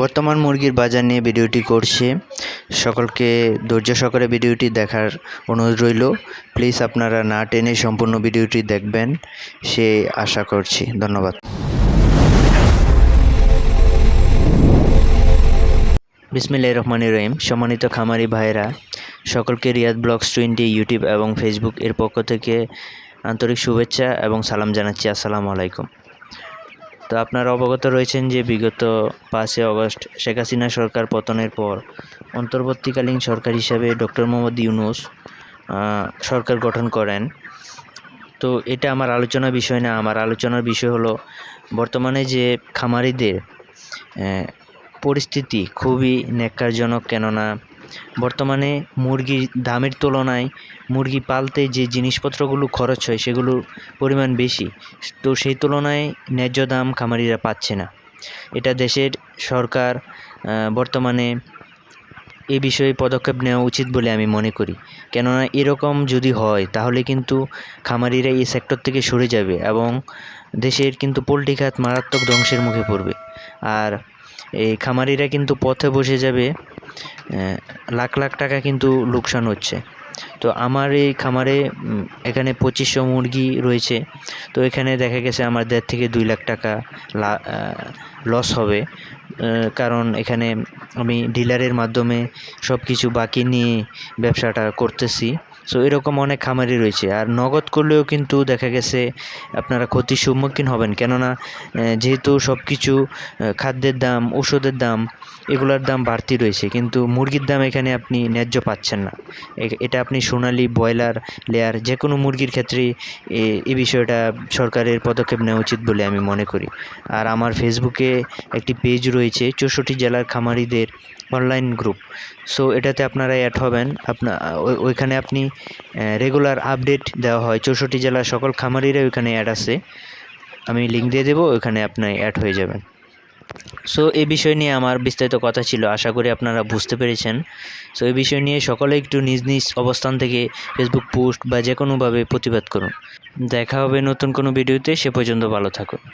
বর্তমান মুরগির বাজার নিয়ে ভিডিওটি করছি। সকলকে ধৈর্য সহকারে ভিডিওটি দেখার অনুরোধ রইল। প্লিজ আপনারা না টেনে সম্পূর্ণ ভিডিওটি দেখবেন, সে আশা করছি। ধন্যবাদ। বিসমিল্লাহির রহমানির রহিম। সম্মানিত খামারি ভাইরা সকলকে রিয়াদ ব্লগস টোয়েন্টি ইউটিউব এবং ফেসবুক এর পক্ষ থেকে আন্তরিক শুভেচ্ছা এবং সালাম জানাচ্ছি। আসসালামু আলাইকুম। তো আপনারা অবগত রয়েছেন যে বিগত পাঁচই অগস্ট শেখ হাসিনা সরকার পতনের পর অন্তর্বর্তীকালীন সরকার হিসাবে ডক্টর মোহাম্মদ ইউনুস সরকার গঠন করেন। তো এটা আমার আলোচনার বিষয় না, আমার আলোচনার বিষয় হলো বর্তমানে যে খামারিদের পরিস্থিতি খুবই ন্যাক্কারজনক কেননা বর্তমানে মুরগির দামের তুলনায় মুরগি পালতে যে জিনিসপত্রগুলো খরচ হয় সেগুলোর পরিমাণ বেশি। তো সেই তুলনায় ন্যায্য দাম খামারিরা পাচ্ছে না। এটা দেশের সরকার বর্তমানে এ বিষয়ে পদক্ষেপ নেওয়া উচিত বলে আমি মনে করি। কেননা এরকম যদি হয়, তাহলে কিন্তু খামারিরা এই সেক্টর থেকে সরে যাবে এবং দেশের কিন্তু পোলট্রি খাত মারাত্মক ধ্বংসের মুখে পড়বে। আর এই খামারিরা কিন্তু পথে বসে যাবে লাখ লাখ টাকা কিন্তু লোকসান হচ্ছে। তো আমার এই খামারে এখানে পঁচিশশো মুরগি রয়েছে। তো এখানে দেখা গেছে আমার দেড় থেকে দুই লাখ টাকা লস হবে। কারণ এখানে আমি ডিলারের মাধ্যমে সব কিছু বাকি নিয়ে ব্যবসাটা করতেছি। সো এরকম অনেক খামারি রয়েছে। আর নগদ করলেও কিন্তু দেখা গেছে আপনারা ক্ষতির সম্মুখীন হবেন। কেননা যেহেতু সব কিছু খাদ্যের দাম ওষুধের দাম, এগুলোর দাম বাড়তি রয়েছে। কিন্তু মুরগির দাম এখানে আপনি ন্যায্য পাচ্ছেন না। এটা আপনি সোনালি ব্রয়লার লেয়ার যে কোনো মুরগির ক্ষেত্রে এই বিষয়টা সরকারের পদক্ষেপ নেওয়া উচিত বলে আমি মনে করি। আর আমার ফেসবুকে একটি পেজ রয়েছে চৌষট্টি জেলার খামারিদের অনলাইন গ্রুপ সো এটাতে আপনারা অ্যাড হবেন। আপনা, ওই- ওইখানে আপনি রেগুলার আপডেট দেওয়া হয়। চৌষট্টি জেলার সকল খামারিরা ওইখানে অ্যাড আছে। আমি লিঙ্ক দিয়ে দেবো, ওইখানে আপনার অ্যাড হয়ে যাবেন সো এই বিষয় নিয়ে আমার বিস্তারিত কথা ছিল, আশা করি আপনারা বুঝতে পেরেছেন। সো এই বিষয় নিয়ে সকলে একটু নিজ নিজ অবস্থান থেকে ফেসবুক পোস্ট বা যে কোনোভাবে প্রতিবাদ করুন। দেখা হবে নতুন কোনো ভিডিওতে সে পর্যন্ত ভালো থাকুন।